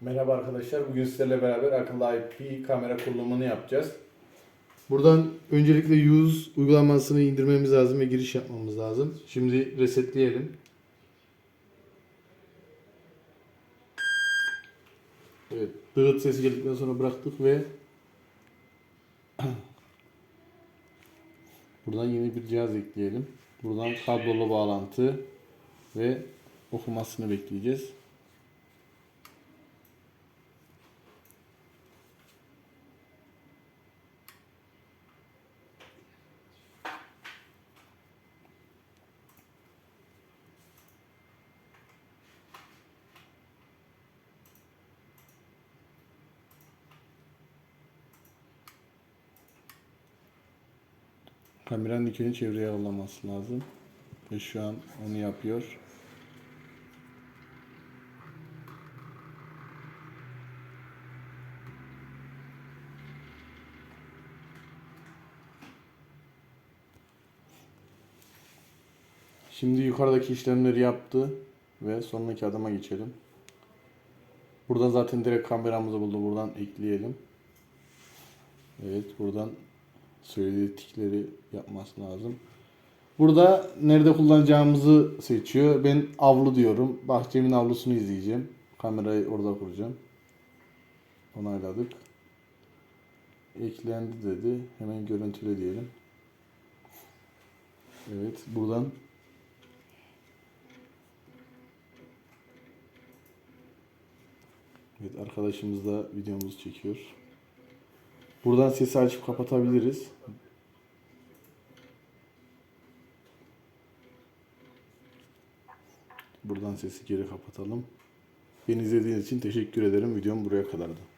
Merhaba arkadaşlar. Bugün sizlerle beraber akıllı IP kamera kurulumunu yapacağız. Buradan öncelikle use uygulamasını indirmemiz lazım ve giriş yapmamız lazım. Şimdi resetleyelim. Evet, dığıt sesi geldikten sonra bıraktık ve buradan yeni bir cihaz ekleyelim. Buradan kablolu bağlantı ve okumasını bekleyeceğiz. Kameranın önce çevreye yollaması lazım. Ve şu an onu yapıyor. Şimdi yukarıdaki işlemleri yaptı ve sonraki adıma geçelim. Burada zaten direkt kameramızı buldu. Buradan ekleyelim. Evet buradan söylediği tikleri yapması lazım. Burada nerede kullanacağımızı seçiyor. Ben avlu diyorum. Bahçemin avlusunu izleyeceğim. Kamerayı orada kuracağım. Onayladık. Eklendi dedi. Hemen görüntüle diyelim. Evet buradan Evet arkadaşımız da videomuzu çekiyor. Buradan sesi açıp kapatabiliriz. Buradan sesi geri kapatalım. Beni izlediğiniz için teşekkür ederim. Videom buraya kadardı.